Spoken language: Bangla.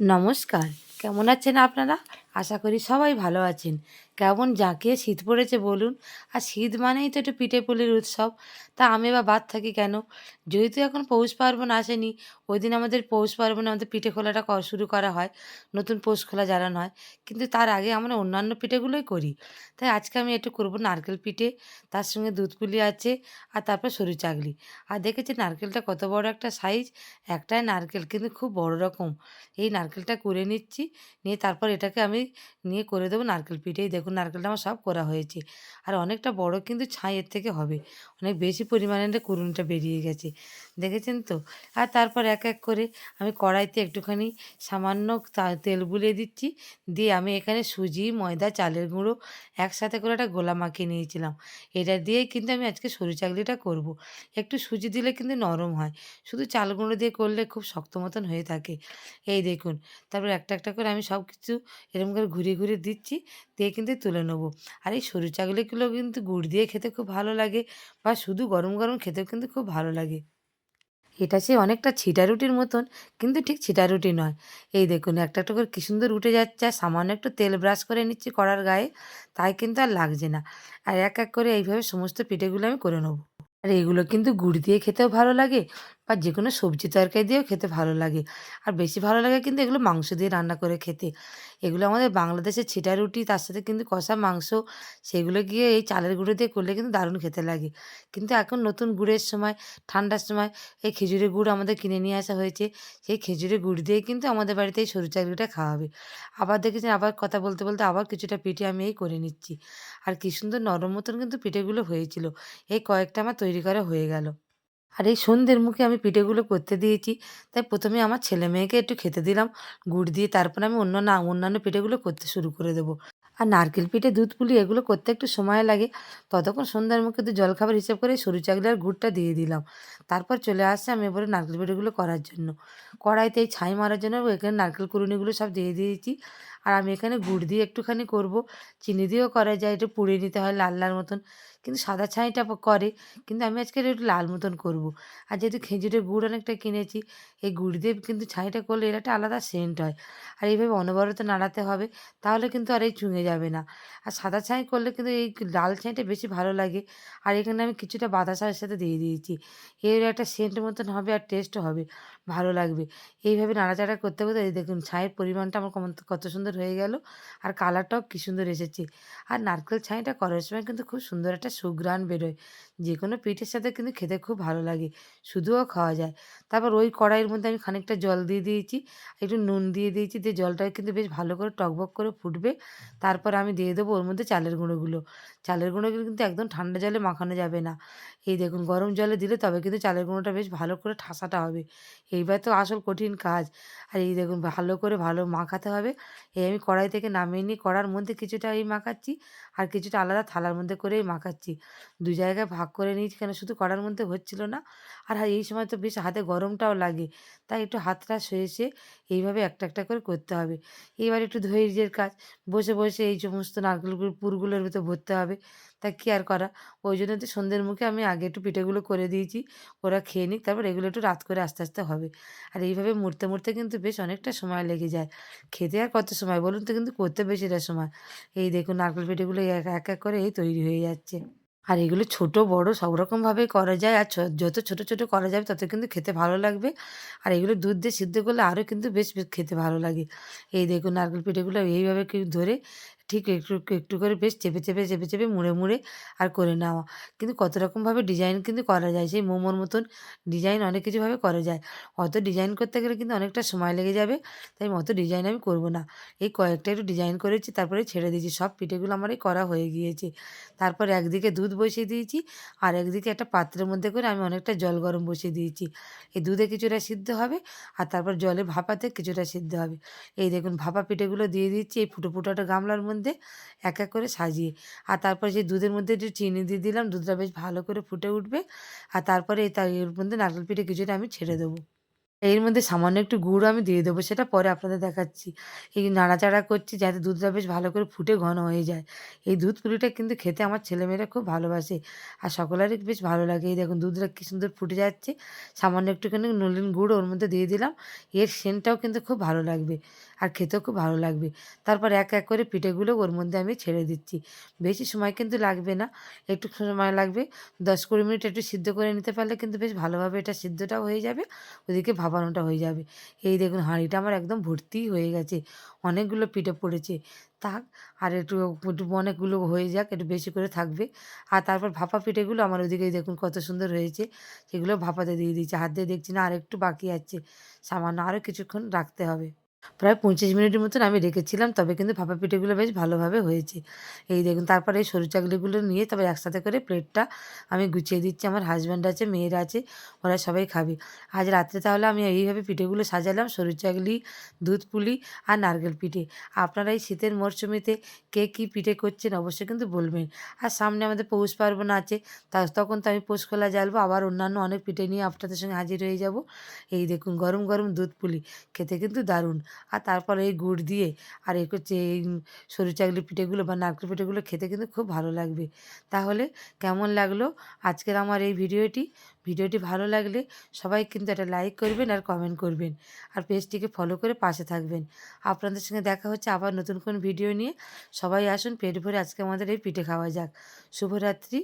নমস্কার। কেমন আছেন আপনারা? আশা করি সবাই ভালো আছেন। কেমন জাঁকিয়ে শীত পড়েছে বলুন। আর শীত মানেই তো একটু পিঠে পুলির উৎসব। তা আমি বা বাদ থাকি কেন? যেহেতু এখন পৌষ পার্বণ আসেনি, ওই দিন আমাদের পৌষ পার্বণে আমাদের পিঠে খোলাটা শুরু করা হয়। নতুন পৌষ খোলা জ্বালানো হয়। কিন্তু তার আগে আমরা অন্যান্য পিঠেগুলোই করি। তাই আজকে আমি একটু করব নারকেল পিঠে। তার সঙ্গে দুধ পুলি আছে আর তারপর সরু চাগলি। আর দেখেছি নারকেলটা কত বড় একটা সাইজ। একটাই নারকেল, কিন্তু খুব বড় রকম। এই নারকেলটা কুড়ে নিচ্ছি। নিয়ে তারপর এটাকে আমি নিয়ে করে দেবো নারকেল পিঠেই। এই দেখুন নারকেলটা আমার সব করা হয়েছে। আর অনেকটা বড় কিন্তু ছাই এর থেকে হবে। অনেক বেশি পরিমাণে কুড়ুনিটা বেরিয়ে গেছে। দেখেছেন তো? আর তারপর এক এক করে আমি কড়াইতে একটুখানি সামান্য তেল বুলিয়ে দিচ্ছি। দিয়ে আমি এখানে সুজি, ময়দা, চালের গুঁড়ো একসাথে করে একটা গোলা মাখিয়ে নিয়েছিলাম। এটা দিয়েই কিন্তু আমি আজকে সরু চাকলিটা করব। একটু সুজি দিলে কিন্তু নরম হয়। শুধু চাল গুঁড়ো দিয়ে করলে খুব শক্ত মতন হয়ে থাকে। এই দেখুন। তারপর একটা একটা করে আমি সব কিছু এরকম করে ঘুরিয়ে ঘুরিয়ে দিচ্ছি। দিয়ে কিন্তু তুলে নেব। আর এই সরু চাগলিগুলো কিন্তু গুড় দিয়ে খেতে খুব ভালো লাগে বা শুধু গরম গরম খেতেও কিন্তু খুব ভালো লাগে। এটা সে অনেকটা ছিটা রুটির মতন, কিন্তু ঠিক ছিটা রুটি নয়। এই দেখুন, একটা একটা করে কী সুন্দর উঠে যাচ্ছে, আর সামান্য একটু তেল ব্রাশ করে নিচ্ছি কড়ার গায়ে, তাই কিন্তু আর লাগছে না। আর এক এক করে এইভাবে সমস্ত পিঠেগুলো আমি করে নেব। আর এগুলো কিন্তু গুড় দিয়ে খেতেও ভালো লাগে বা যে কোনো সবজি তরকারি দিয়েও খেতে ভালো লাগে। আর বেশি ভালো লাগে কিন্তু এগুলো মাংস দিয়ে রান্না করে খেতে। এগুলো আমাদের বাংলাদেশের ছিটা রুটি, তার সাথে কিন্তু কষা মাংস, সেগুলো গিয়ে এই চালের গুঁড়ো দিয়ে করলে কিন্তু দারুণ খেতে লাগে। কিন্তু এখন নতুন গুড়ের সময়, ঠান্ডার সময় এই খেজুরের গুড় আমাদের কিনে নিয়ে আসা হয়েছে। সেই খেজুরের গুড় দিয়ে কিন্তু আমাদের বাড়িতে এই সরু চাকরিটা খাওয়া হবে আবার দেখেছেন, আবার কথা বলতে বলতে আবার কিছুটা পিঠে আমি এই করে নিচ্ছি। আর কী সুন্দর নরম মতন কিন্তু পিঠেগুলো হয়েছিল। এই কয়েকটা আমার তৈরি করা হয়ে গেল। আর এই সন্ধ্যের মুখে আমি পিঠেগুলো করতে দিয়েছি। তাই প্রথমে আমার ছেলে মেয়েকে একটু খেতে দিলাম, গুড় দিয়ে তারপর আমি অন্য না অন্যান্য পিঠেগুলো করতে শুরু করে দেবো। আর নারকেল পিঠে, দুধ পুলি এগুলো করতে একটু সময় লাগে। ততক্ষণ সন্ধ্যার মুখে তো জলখাবার হিসেব করে সরু চাকলি আর গুড়টা দিয়ে দিলাম। তারপর চলে আসছে আমি এবারে নারকেল পিঠেগুলো করার জন্য। কড়াইতে এই ছাই মারার জন্য এখানে নারকেল কুড়ুনিগুলো সব দিয়ে দিয়েছি। আর আমি এখানে গুড় দিয়ে একটুখানি করব। চিনি দিয়েও করা যায়, একটু পুড়ে নিতে হয় লাল লাল মতন। কিন্তু সাদা ছাইটা করে, কিন্তু আমি আজকে একটু লাল মতন করব। আর যেহেতু খেজুরের গুড় অনেকটা কিনেছি, এই গুড় দিয়ে কিন্তু ছাইটা করলে এর একটা আলাদা সেন্ট হয়। আর এইভাবে অনবরত নাড়াতে হবে, তাহলে কিন্তু আর এই চুঙে যাবে না। আর সাদা ছাই করলে কিন্তু এই লাল ছাইটা বেশি ভালো লাগে। আর এখানে আমি কিছুটা বাতাসার সাথে দিয়ে দিয়েছি। এর একটা সেন্ট মতন হবে আর টেস্টও হবে, ভালো লাগবে। এইভাবে নাড়াচাড়া করতে করতে দেখুন, ছাইয়ের পরিমাণটা আমার কত সুন্দর হয়ে গেল। আর কালারটাও কী সুন্দর এসেছে। আর নারকেল ছাইটা করার সময় কিন্তু খুব সুন্দর একটা সুঘ্রাণ বেরোয়। যে কোনো পিঠের সাথে কিন্তু খেতে খুব ভালো লাগে। শুধুও খাওয়া যায়। তারপর ওই কড়াইয়ের মধ্যে আমি খানিকটা জল দিয়ে দিয়েছি। একটু নুন দিয়ে দিয়েছি দিয়ে জলটা কিন্তু বেশ ভালো করে টকবক করে ফুটবে। তারপর আমি দিয়ে দেবো ওর মধ্যে চালের গুঁড়োগুলো। চালের গুঁড়োগুলো কিন্তু একদম ঠান্ডা জলে মাখানো যাবে না। এই দেখুন গরম জলে দিলে তবে কিন্তু চালের গুঁড়োটা বেশ ভালো করে ঠাসাটা হবে। এইবার তো আসল কঠিন কাজ। আর এই দেখুন ভালো করে ভালো মাখাতে হবে। এই আমি কড়াই থেকে নামিয়ে নিয়ে কড়ার মধ্যে কিছুটা এই মাখাচ্ছি আর কিছুটা আলাদা থালার মধ্যে করেই মাখাচ্ছি। দু জায়গায় ভাগ করে নিয়েছি কেন শুধু কড়ার মধ্যে হচ্ছিল না। আর হ্যাঁ এই সময় তো বেশ হাতে গরমটাও লাগে। তাই একটু হাতটা সয়েছে এইভাবে একটা একটা করে করতে হবে। এইবার একটু ধৈর্যের কাজ। বসে বসে এই সমস্ত নারকেলগুলো পুরগুলোর ভিতর ভরতে হবে। তা কি আর করা? ওই জন্য তো সন্ধ্যের মুখে আমি আগে একটু পিঠেগুলো করে দিয়েছি। ওরা খেয়ে নিক, তারপর এগুলো একটু রাত করে আস্তে আস্তে হবে। আর এইভাবে মুড়তে মুড়তে কিন্তু বেশ অনেকটা সময় লেগে যায়। খেতে আর কত সময়? বলুন তো কিন্তু করতে বেশিটা সময়। এই দেখুন নারকেল পিঠেগুলো এক এক করে এই তৈরি হয়ে যাচ্ছে। আর এগুলো ছোট, বড় সব রকমভাবেই করা যায়। আর যত ছোট ছোট করা যাবে তত কিন্তু খেতে ভালো লাগবে। আর এগুলো দুধ দিয়ে সিদ্ধ করলে আরও কিন্তু বেশ বেশ খেতে ভালো লাগে। এই দেখুন নারকেল পিঠেগুলো এইভাবে কি ধরে ঠিক একটু একটু করে বেশ চেপে চেপে চেপে চেপে মুড়ে মুড়ে আর করে নেওয়া। কিন্তু কত রকমভাবে ডিজাইন কিন্তু করা যায়, সেই মোমোর মতন ডিজাইন অনেক কিছুভাবে করা যায়। অত ডিজাইন করতে গেলে কিন্তু অনেকটা সময় লেগে যাবে, তাই অত ডিজাইন আমি করব না। এই কয়েকটা একটু ডিজাইন করেছি, তারপরে ছেড়ে দিয়েছি। সব পিঠেগুলো আমার এই করা হয়ে গিয়েছে। তারপর একদিকে দুধ বসিয়ে দিয়েছি আর একদিকে একটা পাত্রের মধ্যে করে আমি অনেকটা জল গরম বসিয়ে দিয়েছি। এই দুধে কিছুটা সিদ্ধ হবে আর তারপর জলে ভাপাতে কিছুটা সিদ্ধ হবে। এই দেখুন, ভাপা পিঠেগুলো দিয়ে দিচ্ছি এই ফুটো ফুটো একটা গামলার মধ্যে এক এক করে সাজিয়ে আর তারপর সেই দুধের মধ্যে একটু চিনি দিয়ে দিলাম, দুধটা বেশ ভালো করে ফুটে উঠবে আর তারপরে এই এর মধ্যে নারকেল পিঠে কিছুটা আমি ছেড়ে দেবো এর মধ্যে সামান্য একটু গুড় আমি দিয়ে দেবো, সেটা পরে আপনাদের দেখাচ্ছি। এই নাড়াচাড়া করছি যাতে দুধটা বেশ ভালো করে ফুটে ঘন হয়ে যায়। এই দুধ পুলিটা কিন্তু খেতে আমার ছেলেমেয়েরা খুব ভালোবাসে। আর সকলেরই বেশ ভালো লাগে। এই দেখুন দুধটা কি সুন্দর ফুটে যাচ্ছে। সামান্য একটুখানি নলেন গুড় ওর মধ্যে দিয়ে দিলাম। এর সেন্টটাও কিন্তু খুব ভালো লাগবে। আর খেতেও খুব ভালো লাগবে। তারপর এক, এক করে পিঠেগুলো ওর মধ্যে আমি ছেড়ে দিচ্ছি। বেশি সময় কিন্তু লাগবে না। একটু সময় লাগবে। দশ কুড়ি মিনিট একটু সিদ্ধ করে নিতে পারলে কিন্তু বেশ ভালোভাবে এটা সিদ্ধটাও হয়ে যাবে। ওদিকে ভাপানোটা হয়ে যাবে। এই দেখুন হাঁড়িটা আমার একদম ভর্তিই হয়ে গেছে। অনেকগুলো পিঠে পড়েছে। থাক আর একটু একটু অনেকগুলো হয়ে যাক, একটু বেশি করে থাকবে। আর তারপর ভাপা পিঠেগুলো আমার ওদিকে দেখুন কত সুন্দর হয়েছে। সেগুলো ভাপাতে দিয়ে দিয়েছি। হাত দিয়ে দেখছি না আর একটু বাকি আছে। সামান্য আরও কিছুক্ষণ রাখতে হবে। প্রায় ২৫ মিনিটের মতন আমি রেখেছিলাম তবে কিন্তু ভাপা পিঠেগুলো বেশ ভালোভাবে হয়েছে। এই দেখুন তারপরে এই সরু চাকলিগুলো নিয়ে তবে একসাথে করে প্লেটটা আমি গুছিয়ে দিচ্ছি। আমার হাজব্যান্ড আছে, মেয়েরা আছে, ওরা সবাই খাবে। আজ রাত্রে তাহলে আমি এইভাবে পিঠেগুলো সাজালাম সরু চাকলি, দুধ পুলি আর নারকেল পিঠে। আপনারা এই শীতের মরশুমেতে কে কী পিঠে করছেন অবশ্যই কিন্তু বলবেন। আর সামনে আমাদের পৌষ পার্বণ আছে তা তখন তো আমি পৌষ কলা জ্বালবো আবার অন্যান্য অনেক পিঠে নিয়ে আপনাদের সঙ্গে হাজির হয়ে যাব। এই দেখুন গরম, গরম দুধ পুলি খেতে কিন্তু দারুণ। আর তারপরে এই গুড় দিয়ে আর এ করছে এই সরু চাকলি পিঠেগুলো বা নারকেল পিঠেগুলো খেতে কিন্তু খুব ভালো লাগবে। তাহলে কেমন লাগল আজকের আমার এই ভিডিওটি? ভিডিওটি ভালো লাগলে সবাই কিন্তু একটা লাইক করবেন আর কমেন্ট করবেন। আর পেজটিকে ফলো করে পাশে থাকবেন। আপনাদের সঙ্গে দেখা হচ্ছে আবার নতুন কোন ভিডিও নিয়ে। সবাই আসুন পেট ভরে আজকে আমাদের এই পিঠে খাওয়া যাক। শুভরাত্রি।